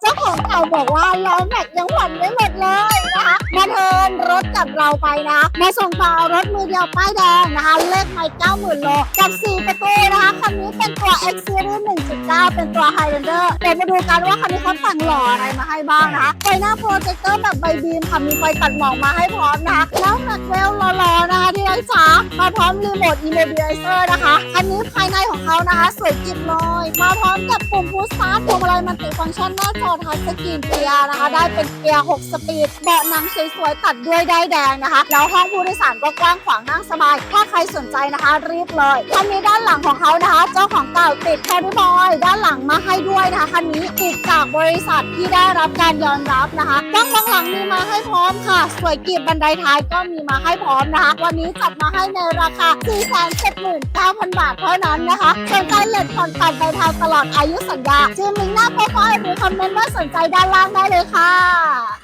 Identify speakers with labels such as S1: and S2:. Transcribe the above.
S1: เจ้าของเก่าบอกว่าล้อแม็กยังผ่อนไม่หมดเลยนะคะมาเทินรถกับเราไปนะมาส่งต่อรถมือเดียวป้ายแดงนะคะเลขไม่เก้าหมื่นโลกับ4ประตูนะคะคันนี้เป็นตัว X Series 1.9 เป็นตัว Highlander เดี๋ยวมาดูกันว่าคันนี้เขาแต่งหล่ออะไรมาให้บ้างนะคะไฟหน้าโปรเจคเตอร์แบบใบบีมค่ะมีไฟตัดหมอกมาให้พร้อมนะคะแล้วแม็กเวลหล่อๆนะ พร้อมรีโมทอินเ b ิเซอร์นะคะ อันนี้ภายในของเขานะคะสวยจิบเลย มาพร้อมกับปุ่มพุชสตาร์ทพวงมาลัยมันติฟังก์ชันหน้าจอทัชสกรีนเกียร์นะคะ ได้เป็นเกียร์ 6 สปีด เบาะหนังสวยๆ ตัดด้วยได้แดงนะคะ แล้วห้องผู้โดยสารก็กว้างขวางนั่งสบาย ถ้าใครสนใจนะคะ รีบเลยคันนี้ด้านหลังของเขานะคะ เจ้าของเก่าติดแคริบอย ด้านหลังมา ด้วยนะคะคันนี้ติดจากบริษัทที่ได้รับการยอมรับนะคะกล้องมองหลังมีมาให้พร้อมค่ะ สวยกีบบันไดท้ายก็มีมาให้พร้อมนะคะ วันนี้จัดมาให้ในราคา 479,000 บาทเท่านั้นนะคะสนใจเลทผ่อนตัดไปทางตลอดอายุสัญญาจิ้มลิงก์หน้าโปรไฟล์หรือคอมเมนต์ว่าสนใจด้านล่างได้เลยค่ะ